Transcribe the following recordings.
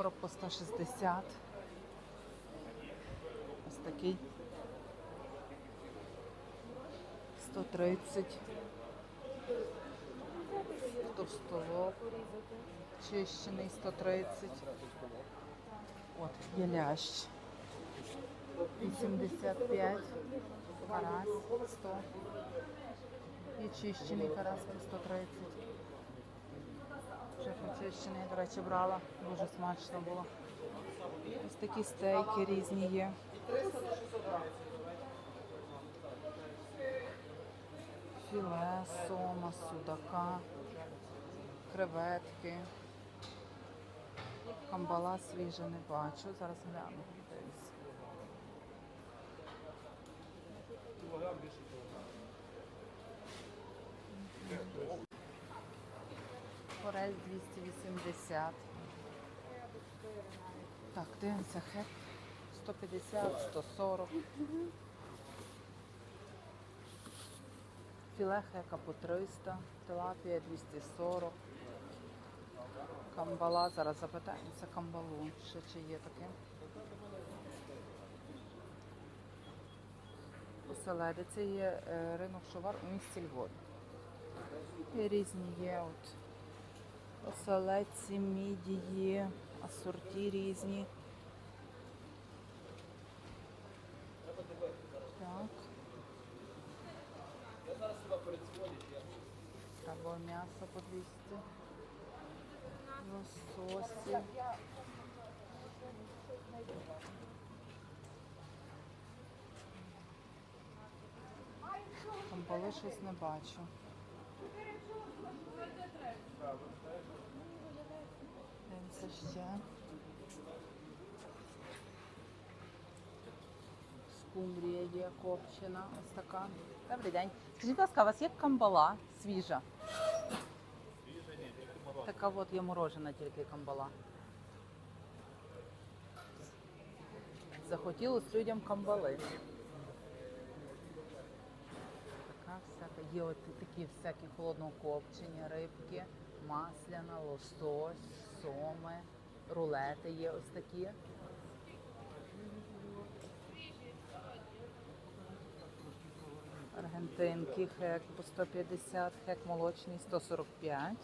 Короб по 160. Ось такий. 130. Товстолоб. Чищений 130. От, є лящ. 85. Карась 100. І чищений карась по 130. Вже почищений, до речі, брала. Дуже смачно було. Ось такі стейки різні є. Філе, сома, судака, креветки. Камбала свіжа не бачу. Зараз гляну. Дивись. 280. Так, дивимося, хек 150, 140. Філе хека по 300, тилапія 240. Камбала, зараз запитаємося камбалу, ще чи є таке. Оселедиця є е, ринок шовар у місті Львові. І різні є от оселедці, мідії, асорті різні. Так. Або м'ясо по 200. Лососі. Камбали щось не бачу. Ще. Скумбрія є копчена, ось така. Добрий день. Скажіть, будь ласка, у вас є камбала свіжа? Свіжа, ні, камбала. Така от є морожена тільки камбала. Захотілося людям камбали. Така всяка. Є от такі всякі холодного копчення, рибки, масляна, лосось, соми, рулети є ось такі. Аргентинки, хек по 150, хек молочний 145.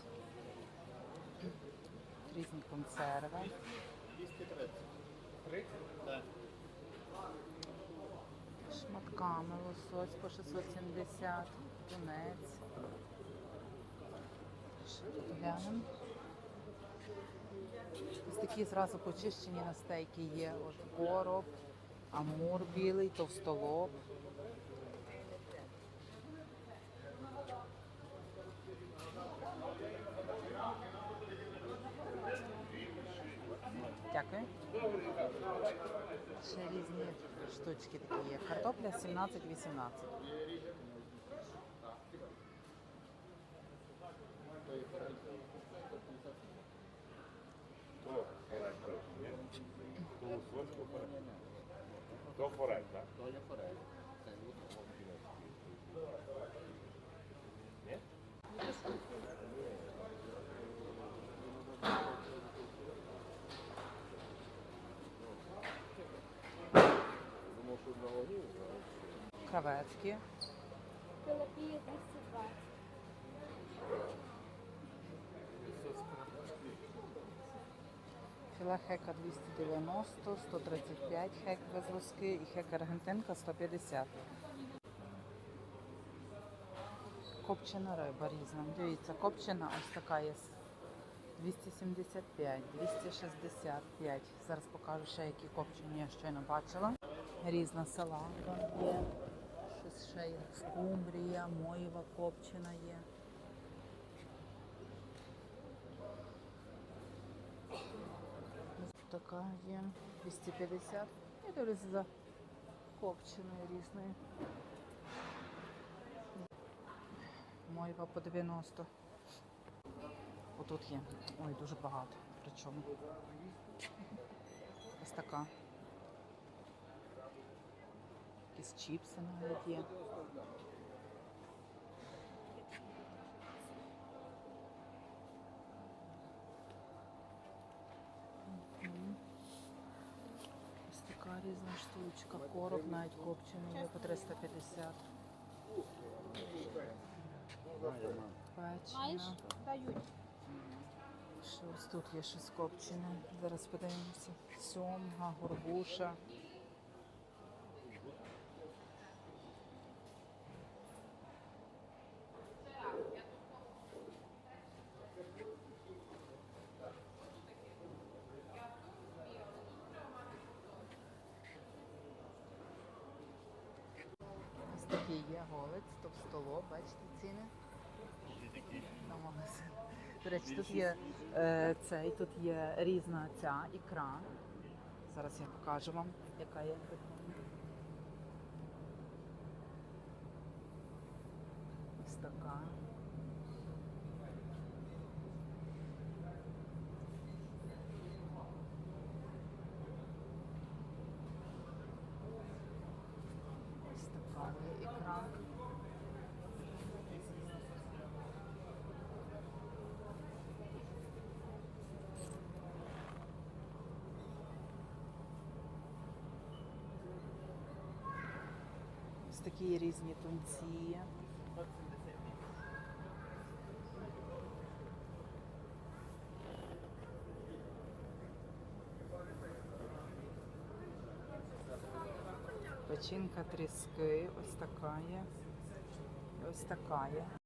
Різні консерви. 30? Так. Шматками лосось по 670, тунець. Глянемо. Такі зразу почищені на стейки є. От короб, амур білий, товстолоб. Дякую. Ще різні штучки такі є. Картопля 17-18. То лосось, то форель. То форель, так? То є форель. Це лук. Ні? Думав, що на Вагів, Креветки. Філіппії 220. Філе хека 290, 135 хек без луски і хек аргентинка 150. Копчена риба різна. Дивіться, копчена ось така є. 275, 265. Зараз покажу ще які копчені я щойно бачила. Різна салата є. Щось ще є. Скумбрія, моєва копчена є. Ось така є 250. Я дивлюся за копченою різною. Мойва по 90. Отут є. Ой, дуже багато. Причому. Ось така. Якісь чіпси навіть є. Різна штучка. Короб навіть копчений є по 350. Маєш? Печена. Дають. Щось тут є щось копчене. Зараз подивимося. Сьомга, горбуша. Є голець, товстолоб, бачите ціни? на магазин. До речі, тут є е, цей, тут є різна ця ікра. Зараз я покажу вам, яка є. Ось така. Ось такі різні тунці. Печінка тріски, ось така є. Ось така є.